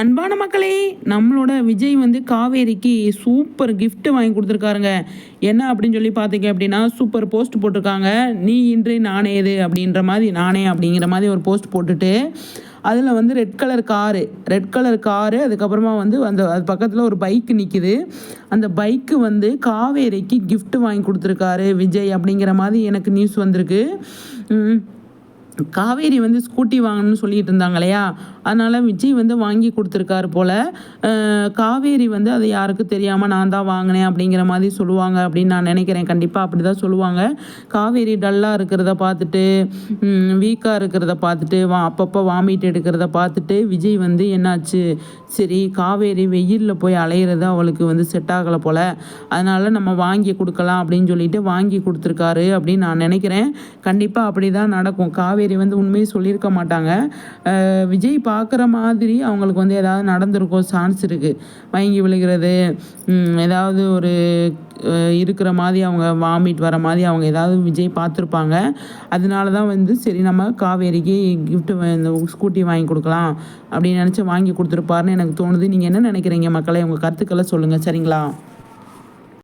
அன்பான மக்களே நம்மளோட விஜய் வந்து காவேரிக்கு சூப்பர் கிஃப்ட்டு வாங்கி கொடுத்துருக்காருங்க. என்ன அப்படின்னு சொல்லி பார்த்தீங்க அப்படின்னா சூப்பர் போஸ்ட் போட்டிருக்காங்க. நீ இன்று நானே இது அப்படின்ற மாதிரி நானே அப்படிங்கிற மாதிரி ஒரு போஸ்ட் போட்டுட்டு அதில் வந்து red colour car red colour car அதுக்கப்புறமா வந்து அந்த அது பக்கத்தில் ஒரு பைக்கு நிற்கிது அந்த பைக்கு வந்து காவேரிக்கு கிஃப்ட்டு வாங்கி கொடுத்துருக்காரு விஜய் அப்படிங்கிற மாதிரி எனக்கு நியூஸ் வந்திருக்கு. காவேரி வந்து ஸ்கூட்டி வாங்கணும்னு சொல்லிட்டு இருந்தாங்க இல்லையா அதனால் விஜய் வந்து வாங்கி கொடுத்துருக்காரு போல். காவேரி வந்து அது யாருக்கும் தெரியாமல் நான் தான் வாங்கினேன் அப்படிங்கிற மாதிரி சொல்லுவாங்க அப்படின்னு நான் நினைக்கிறேன். கண்டிப்பாக அப்படி தான் சொல்லுவாங்க. காவேரி டல்லாக இருக்கிறத பார்த்துட்டு வீக்காக இருக்கிறத பார்த்துட்டு வா அப்பப்போ வாமிட் எடுக்கிறத பார்த்துட்டு விஜய் வந்து என்னாச்சு? சரி காவேரி வெயிலில் போய் அலையிறது அவளுக்கு வந்து செட் ஆகலை போல். அதனால் நம்ம வாங்கி கொடுக்கலாம் அப்படின்னு சொல்லிட்டு வாங்கி கொடுத்துருக்காரு அப்படின்னு நான் நினைக்கிறேன். கண்டிப்பாக அப்படி தான் நடக்கும். காவேரி வந்து உண்மையை சொல்லியிருக்க மாட்டாங்க. விஜய் பார்க்குற மாதிரி அவங்களுக்கு வந்து ஏதாவது நடந்திருக்கும் சான்ஸ் இருக்குது மயங்கி விழுகிறது ஏதாவது ஒரு இருக்கிற மாதிரி அவங்க வாமிட் வர மாதிரி அவங்க ஏதாவது விஜய் பார்த்துருப்பாங்க. அதனால தான் வந்து சரி நம்ம காவேரிக்கு கிஃப்ட் இந்த ஸ்கூட்டி வாங்கி கொடுக்கலாம் அப்படின்னு நினச்சி வாங்கி கொடுத்துருப்பாருன்னு எனக்கு தோணுது. நீங்கள் என்ன நினைக்கிறீங்க மக்களை? உங்கள் கருத்துக்களை சொல்லுங்கள் சரிங்களா?